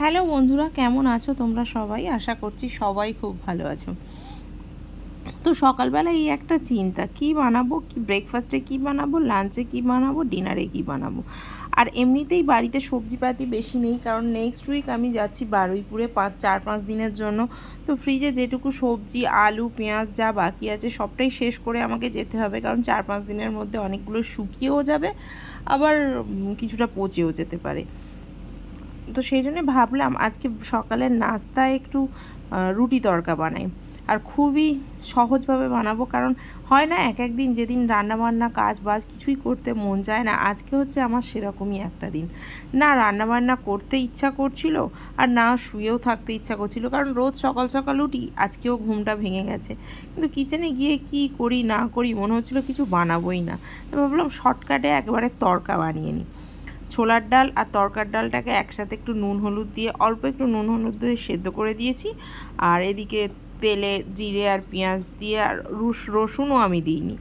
Hello বন্ধুরা, কেমন আছো তোমরা সবাই? আশা করছি সবাই খুব ভালো আছো। তো সকালবেলা এই একটা চিন্তা, কি বানাবো, কি ব্রেকফাস্টে কি বানাবো লাঞ্চে কি বানাবো ডিনারে কি বানাবো? আর এমনিতেই বাড়িতে সবজিপাতি বেশি নেই, কারণ নেক্সট উইক আমি যাচ্ছি বারুইপুরে পাঁচ, চার, পাঁচ দিনের জন্য। তো ফ্রিজে যেটুকু সবজি, আলু, পেঁয়াজ যা বাকি আছে সবটাই শেষ করে আমাকে যেতে হবে, কারণ চার, পাঁচ দিনের মধ্যে অনেকগুলো শুকিয়েও যাবে, আবার কিছুটা পচেও যেতে পারে। তো সেই জন্য ভাবলাম আজকে সকালের নাস্তায় একটু রুটি তরকা বানাই। আর খুবই সহজভাবে বানাবো কারণ হয় না এক এক দিন যেদিন রান্নাবান্না কাজ বাজ কিছুই করতে মন চায় না, আজকে হচ্ছে আমার সেরকমই একটা দিন। না রান্নাবান্না করতে ইচ্ছা করছিল আর না শুয়েও থাকতে ইচ্ছা করছিল কারণ রোজ সকাল সকাল উঠি, আজকেও ঘুমটা ভেঙে গেছে। কিন্তু কিচেনে গিয়ে কি করি না করি মনে হচ্ছিল কিছু বানাবোই না। ভাবলাম শর্টকাটে একবারে তরকা বানিয়ে নিই। ছোলার ডাল আর তরকার ডালটাকে একসাথে একটু নুন হলুদ দিয়ে, অল্প একটু নুন হলুদ দিয়ে সেদ্ধ করে দিয়েছি। আর এদিকে তেলে জিরে আর পেঁয়াজ দিয়ে আর রুস রসুনও আমি দিইনি।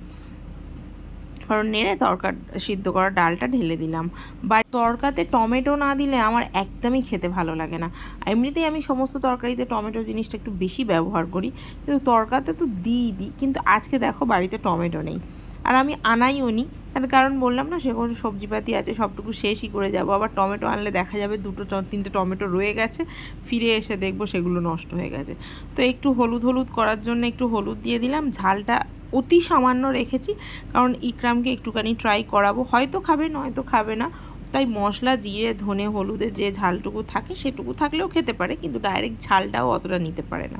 কারণ নেড়ে তরকার, সিদ্ধ করা ডালটা ঢেলে দিলাম। বা তরকাতে টমেটো না দিলে আমার একদমই খেতে ভালো লাগে না। এমনিতেই আমি সমস্ত তরকারিতে টমেটো জিনিসটা একটু বেশি ব্যবহার করি। কিন্তু তরকাতে তো দিই দিই। কিন্তু আজকে দেখো বাড়িতে টমেটো নেই। আর আমি আনাইও নি। তার কারণ বললাম না সেগুলো সবজিপাতি আছে, সবটুকু শেষই করে যাব। আবার টমেটো আনলে দেখা যাবে দুটো তিনটে টমেটো রয়ে গেছে, ফিরে এসে দেখব সেগুলো নষ্ট হয়ে গেছে। তো একটু হলুদ হলুদ করার জন্য একটু হলুদ দিয়ে দিলাম, ঝালটা অতি সামান্য রেখেছি, কারণ ইকরামকে একটুখানি ট্রাই করাবো। হয়তো খাবে, নয়তো খাবে না, তাই মশলা, জিরে, ধনে, হলুদে যে ঝালটুকু থাকে সেটুকু থাকলেও খেতে পারে, কিন্তু ডাইরেক্ট ঝালটাও অতটা নিতে পারে না।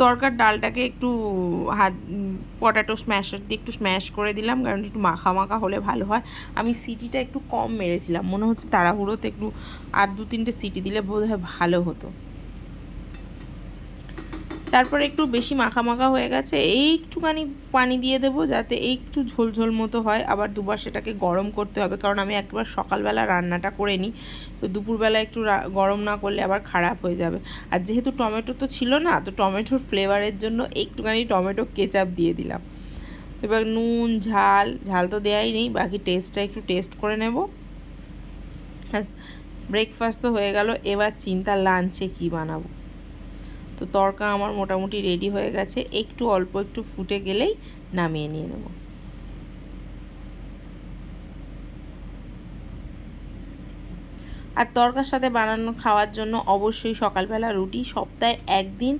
তরকার ডালটাকে একটু হাত, পটাটো স্ম্যাশ দিয়ে একটু স্ম্যাশ করে দিলাম, কারণ একটু মাখা মাখা হলে ভালো হয়। আমি সিটিটা একটু কম মেরেছিলাম, মনে হচ্ছে তাড়াহুড়োতে একটু আর দু তিনটে সিটি দিলে বোধ হয় ভালো হতো। তারপরে একটু বেশি মাখা মাখা হয়ে গেছে এই একটুখানি পানি দিয়ে দেবো যাতে একটু ঝোল ঝোল মতো হয়। আবার দুবার সেটাকে গরম করতে হবে, কারণ আমি একবার সকালবেলা রান্নাটা করে নিই, তো দুপুরবেলা একটু গরম না করলে আবার খারাপ হয়ে যাবে। আর যেহেতু টমেটো তো ছিল না, তো টমেটোর ফ্লেভারের জন্য একটুখানি টমেটো কেচাপ দিয়ে দিলাম। এবার নুন, ঝাল ঝাল তো দেওয়াই নেই, বাকি টেস্টটা একটু টেস্ট করে নেব। ব্রেকফাস্ট তো হয়ে গেল, এবার চিন্তা লাঞ্চে কি বানাবো? তো তরকা আমার মোটামুটি রেডি হয়ে গেছে। একটু অল্প একটু ফুটে গেলেই নামিয়ে নিয়ে নেব। আর তরকার সাথে বানানো খাওয়ার জন্য অবশ্যই সকালবেলা রুটি, সপ্তাহে একদিন,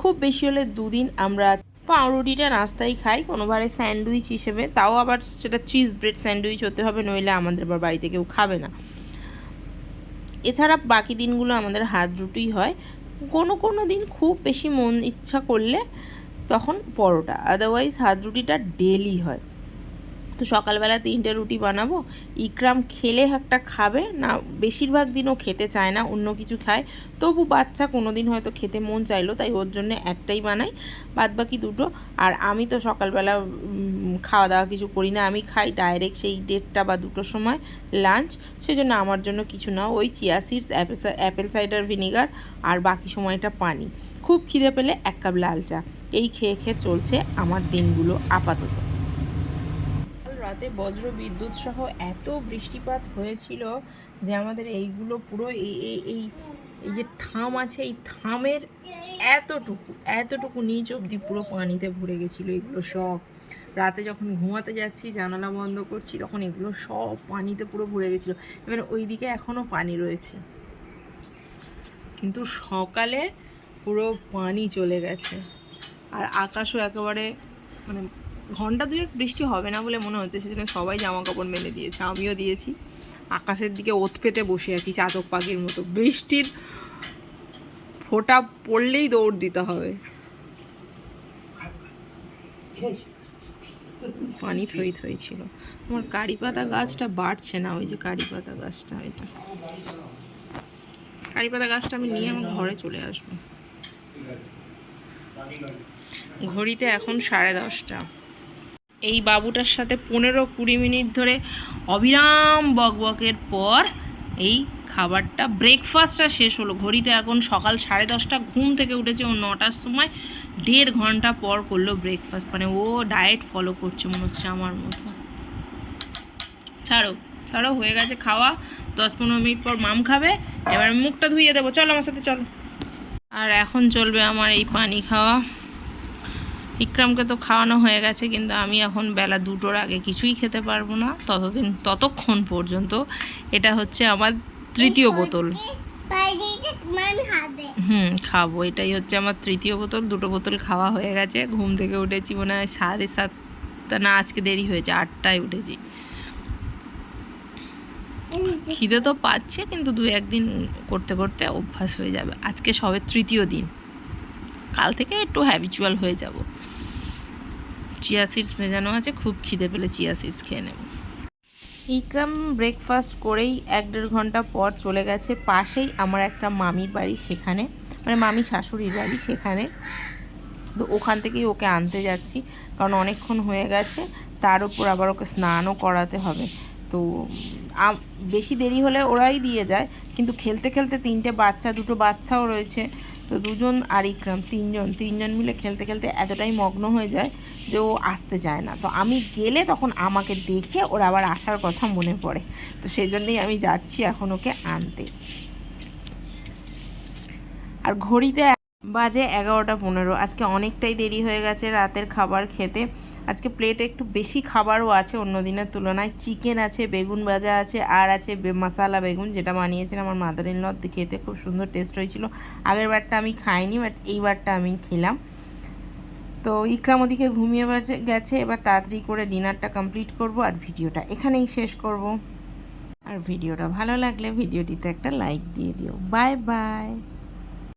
খুব বেশি হলে দুদিন আমরা পাউরুটিটা নাস্তায় খাই কোনোবারে স্যান্ডউইচ হিসেবে। তাও আবার সেটা চিজ ব্রেড স্যান্ডউইচ হতে হবে, নইলে আমাদের আবার বাড়িতে কেউ খাবে না। এছাড়া বাকি দিনগুলো আমাদের হাত রুটি হয়। কোনো কোনো দিন খুব বেশি মন ইচ্ছা করলে তখন পরোটা। আদারওয়াইজ হাত রুটিটা ডেলি হয়। তো সকালবেলা তিনটে রুটি বানাবো। ইকরাম খেলে একটা খাবে, না বেশিরভাগ দিনও খেতে চায় না, অন্য কিছু খায়। তবু বাচ্চা কোনো দিন হয়তো খেতে মন চাইলো, তাই ওর জন্য একটাই বানাই বাদ বাকি দুটো। আর আমি তো সকালবেলা খাওয়া দাওয়া কিছু করি না, আমি খাই ডাইরেক্ট সেই দেড়টা বা দুটোর সময় লাঞ্চ সেজন্য আমার জন্য কিছু না, ওই chia seeds apple cider vinegar আর বাকি সময়টা পানি। খুব খিদে পেলে এক কাপ লাল চা। এই খেয়ে খেয়ে চলছে আমার দিনগুলো আপাতত। রাতে বজ্র বিদ্যুৎ সহ এত বৃষ্টিপাত হয়েছিল যে আমাদের এইগুলো পুরো এই এই এই যে থাম আছে, এই থামের এতটুকু এতটুকু নিচ অবধি পুরো পানিতে ভরে গেছিল এগুলো সব। রাতে যখন ঘুমাতে যাচ্ছি, জানালা বন্ধ করছি, তখন এগুলো সব পানিতে পুরো ভরে গেছিল। এবার ওই দিকে এখনও পানি রয়েছে। কিন্তু সকালে পুরো পানি চলে গেছে। আর আকাশও একেবারে মানে ঘণ্টা দুয়েক বৃষ্টি হবে না বলে মনে হচ্ছে, সেজন্য সবাই জামা কাপড় মেলে দিয়েছে, আমিও দিয়েছি। আকাশের দিকে ওত পেতে বসে আছি চাতক পাখির মতো। বৃষ্টির ফোঁটা পড়লেই দৌড় দিতে হবে। পানি থই থই ছিল। আমার কারি পাতা গাছটা বাড়ছে না, ওই যে কারি পাতা গাছটা, এটা। কারি পাতা গাছটা আমি নিয়ে আমার ঘরে চলে আসব। ঘড়িতে এখন সাড়ে দশটা। এই বাবুটার সাথে পনেরো কুড়ি মিনিট ধরে অবিরাম বকবকের পর এই খাবারটা ব্রেকফাস্টটা শেষ হলো। ঘড়িতে এখন সকাল সাড়ে দশটা, ঘুম থেকে উঠেছে ও নটার সময় দেড় ঘণ্টা পর করল ব্রেকফাস্ট মানে ও ডায়েট ফলো করছে মনে হচ্ছে আমার মতো। ছাড়ো ছাড়ো, হয়ে গেছে খাওয়া। দশ পনেরো মিনিট পর মাম খাবে। এবার মুখটা ধুইয়ে দেবো। চলো আমার সাথে, চলো। আর এখন চলবে আমার এই পানি খাওয়া। ইকরামকে তো খাওয়ানো হয়ে গেছে কিন্তু আমি এখন বেলা দুটোর আগে কিছুই খেতে পারব না ততদিন ততক্ষণ পর্যন্ত এটা হচ্ছে আমার তৃতীয় বোতল। হুম খাব এটাই হচ্ছে আমার তৃতীয় বোতল দুটো বোতল খাওয়া হয়ে গেছে ঘুম থেকে উঠেছি মনে হয় সাড়ে সাতটা না আজকে দেরি হয়েছে আটটায় উঠেছি। খিদে তো পাচ্ছে কিন্তু দু একদিন করতে করতে অভ্যাস হয়ে যাবে আজকে সবে তৃতীয় দিন কাল থেকে একটু হ্যাবিচুয়াল হয়ে যাব। চিয়া সিডস ভেজানো আছে, খুব খিদে পেলে চিয়া সিডস খেয়ে নেব। ইকরাম ব্রেকফাস্ট করেই এক দেড় ঘণ্টা পর চলে গেছে পাশেই আমার একটা মামির বাড়ি সেখানে মানে মামি শাশুড়ির বাড়ি সেখানে। তো ওখান থেকেই ওকে আনতে যাচ্ছি, কারণ অনেকক্ষণ হয়ে গেছে, তার উপর আবার ওকে স্নানও করাতে হবে। তো বেশি দেরি হলে ওরাই দিয়ে যায়, কিন্তু খেলতে খেলতে তিনটে বাচ্চা, দুটো বাচ্চাও রয়েছে। তো দুজন আর ইকরাম, তিনজন তিনজন মিলে খেলতে খেলতে এতটাই মগ্ন হয়ে যায় যে ও আসতে চায় না। তো আমি গেলে তখন আমাকে দেখে ওর আবার আসার কথা মনে পড়ে। তো সেই জন্যেই আমি যাচ্ছি এখন ওকে আনতে। আর ঘড়িতে বাজে এগারোটা পনেরো। আজকে অনেকটাই দেরি হয়ে গেছে রাতের খাবার খেতে। আজকে প্লেটে একটু বেশি খাবারও আছে অন্য দিনের তুলনায়। চিকেন আছে, বেগুন ভাজা আছে, আর আছে মশালা বেগুন যেটা বানিয়েছেন আমার মাদার ইন ল খেতে খুব সুন্দর টেস্ট হয়েছিল। আগের বারটা আমি খাইনি বাট এইবারটা আমি খেলাম। তো ইকরাম ওদিকে ঘুমিয়ে গেছে। এবার তাড়াতাড়ি করে ডিনারটা কমপ্লিট করব আর ভিডিওটা এখানেই শেষ করব। আর ভিডিওটা ভালো লাগলে ভিডিওটিতে একটা লাইক দিয়ে দিও। Bye bye